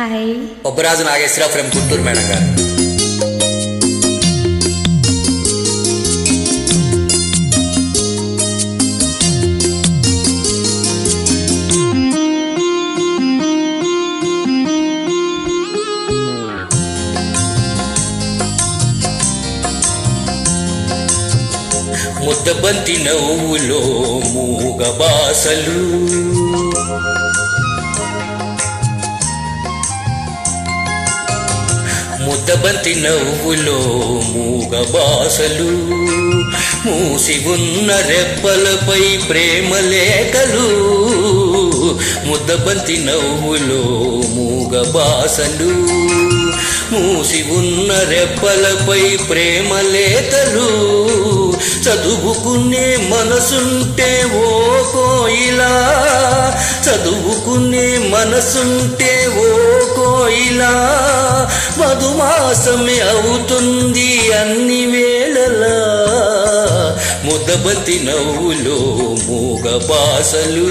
Hi. Obbaraju Nageswararao from Guntur madam గారు. ముద్దబంతి నవ్వులో మూగ బాసలు. ముద్దబంతి నవ్వులో మూగ బాసలు మూసి ఉన్న రెప్పలపై ప్రేమ లేఖలు. ముద్దబంతి నవ్వులో మూగ బాసలు మూసి ఉన్న రెప్పలపై ప్రేమ లేఖలు. చదువుకునే మనసుంటే ఓ కోయిలా చదువుకునే మనసుంటే ఓ కోయిలా మధుమాసమే అవుతుంది అన్ని వేళలా. ముదబతి నవ్వులో మూగ బాసలు.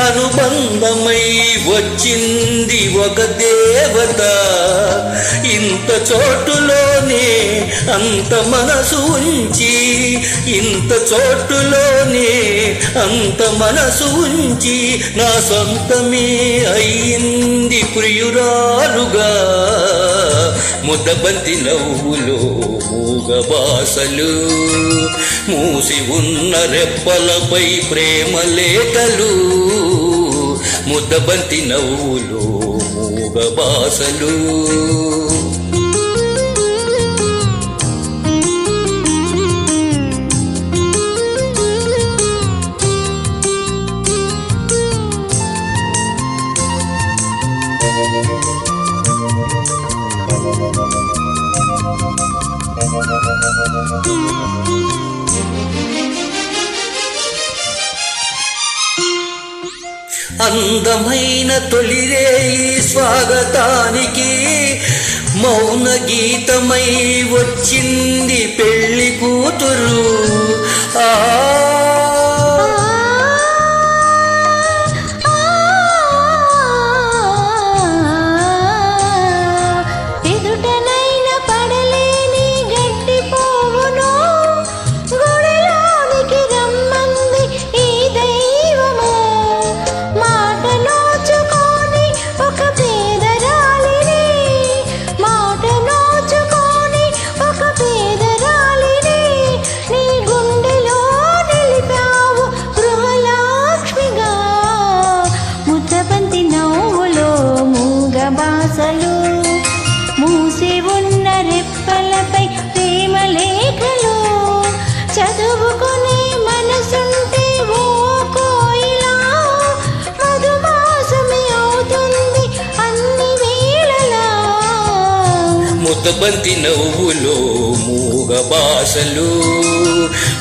అనుబంధమై వచ్చింది ఒక దేవత. ఇంత చోటులోనే అంత మనసు ఉంచి ఇంత చోటులోనే అంత మనసు ఉంచి నా సొంతమే అయ్యింది ప్రియురాలుగా. ముద్దబంతి నవ్వులు మూగబాసలు మూసి ఉన్న రెప్పలపై ప్రేమలేఖలు ముద్దబంతి నవ్వులు మూగబాసలు Thank you. అందమైన తొలిరే స్వాగతానికి మౌన గీతమై వచ్చింది పెళ్ళి కూతురు. ఆ చదువుకునే మనసుంటే ఓ కోయిలా. మధుమాసమే అవుతుంది అన్ని వేళలా. ముద్దబంతి నవ్వులో మూగ బాసలు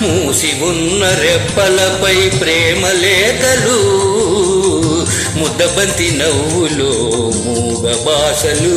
మూసి ఉన్న రెప్పలపై ప్రేమ లేఖలు ముద్దబంతి నవ్వులో మూగ బాసలు